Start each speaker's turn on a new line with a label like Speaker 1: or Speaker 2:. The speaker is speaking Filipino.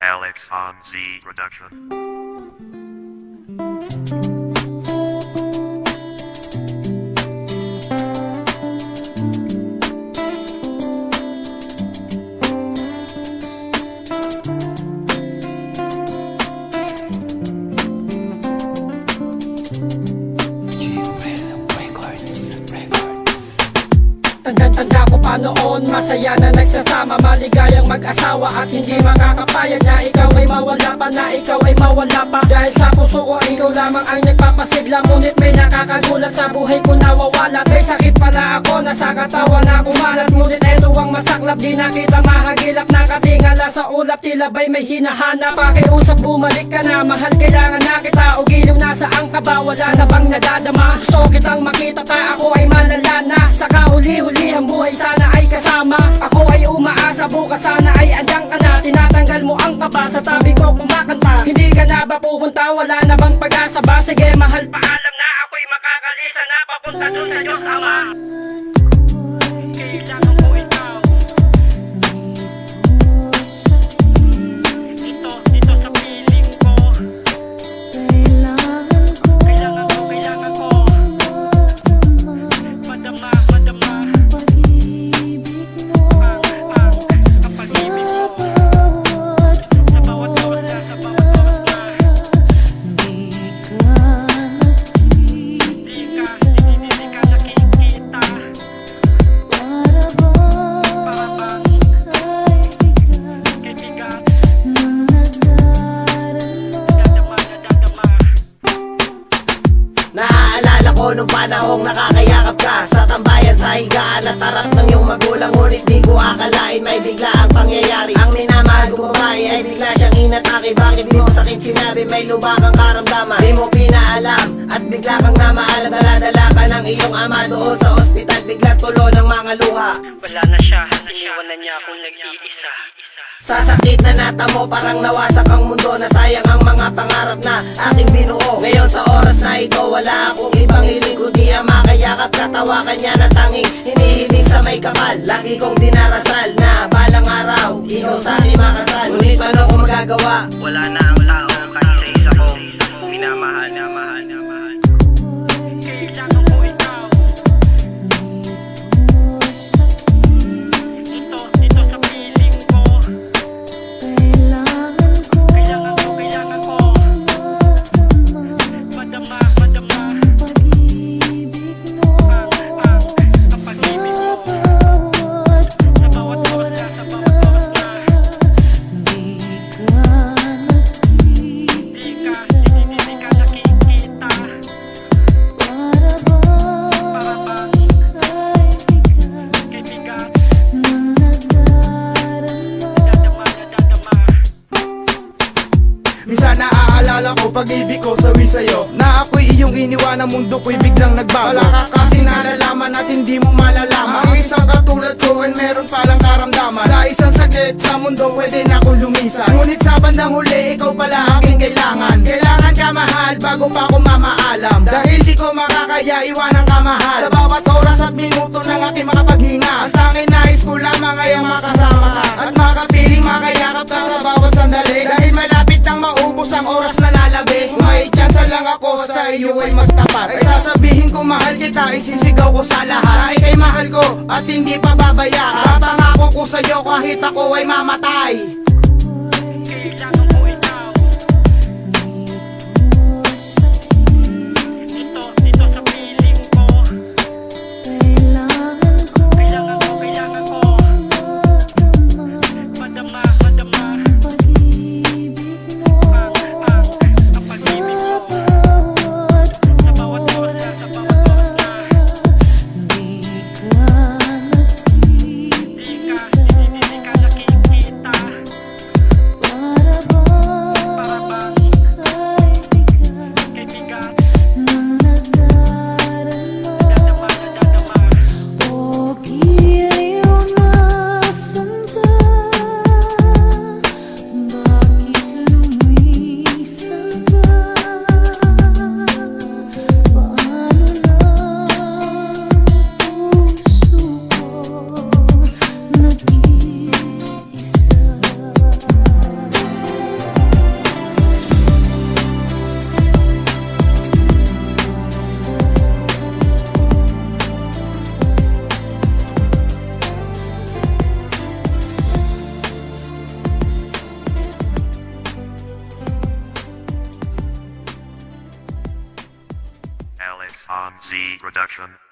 Speaker 1: Alex on Z Production.
Speaker 2: Pa noon Masaya na nagsasama Maligayang mag-asawa At hindi makakapayag na ikaw ay mawala pa Na ikaw ay mawala pa. Dahil sa puso ko ikaw lamang ang nagpapasigla Ngunit may nakakagulat sa buhay ko nawawala. May sakit pala ako Nasa katawan na kumalat Ngunit eto ang masaklap Di nakita mahagilap Nakatingala sa ulap Tila ba'y may hinahanap? Pakiusap bumalik ka na Mahal kailangan na kita O giliw na saan ka ba Wala na bang nadadama? Gusto kitang makita pa Ako ay malala na Saka huli-huli ang buhay Sana ay kasama. Ako ay umaasa Bukas sana ay andyan ka na Tinatanggal mo ang kaba Sa tabi ko kumakanta. Hindi ka na ba pupunta Wala na bang pag-asa ba? Sige mahal paalam na Ako'y makakalisa na Papunta doon sa Diyos Ama ko
Speaker 3: nung panahong nakakayakap ka Sa tambayan sa higaan at tarap ng iyong magulang. Ngunit di ko akalain may bigla ang pangyayari. Ang minamahal kong babae ay bigla siyang inatake. Bakit di mo sakit sinabi may lubak ang karamdaman? Di mo pinaalam at bigla kang namaalam Daladala ka ng iyong ama doon sa ospital. Bigla tulo ng mga luha.
Speaker 2: Wala na siya, iniwan na niya akong nag-iisa
Speaker 3: Sa sakit na natamo parang nawasak ang mundo. Nasayang ang mga pangarap na aking binuo. Ngayon sa oras na ito wala akong ibang hiling Kundi ang makayakap. Katawakan niya na tanging Hinihiling sa may kapal. Lagi kong dinarasal na balang araw Ikaw sa akin makasal. Ngunit paano ko magagawa?
Speaker 1: Wala na ang tao
Speaker 2: ko pag-ibig
Speaker 4: ko sawi sa'yo. Na ako'y iyong iniwan ang mundo ko'y biglang nagbago. Wala ka kasi nalalaman at hindi mo malalaman. Ang isang katulad ko ay meron palang karamdaman. Sa isang sakit sa mundo pwede na akong lumisan. Ngunit sa bandang huli ikaw pala aking kailangan. Kailangan ka mahal bago pa ako mamaalam. Dahil di ko makakaya iwanan ka mahal. Sa bawat oras at minuto ng aking makapaghinga Ang tanging nais ko lamang ay ang makasama ka. At makapiling makayakap ka sa bawat sandali. Dahil malapit nang maubos ang oras na iyo ay magtapat. Ay sasabihin ko mahal kita, isisigaw ko sa lahat. Na ika'y mahal ko at hindi pa babaya Papangako ko sa'yo kahit ako ay mamatay
Speaker 5: on Z Production.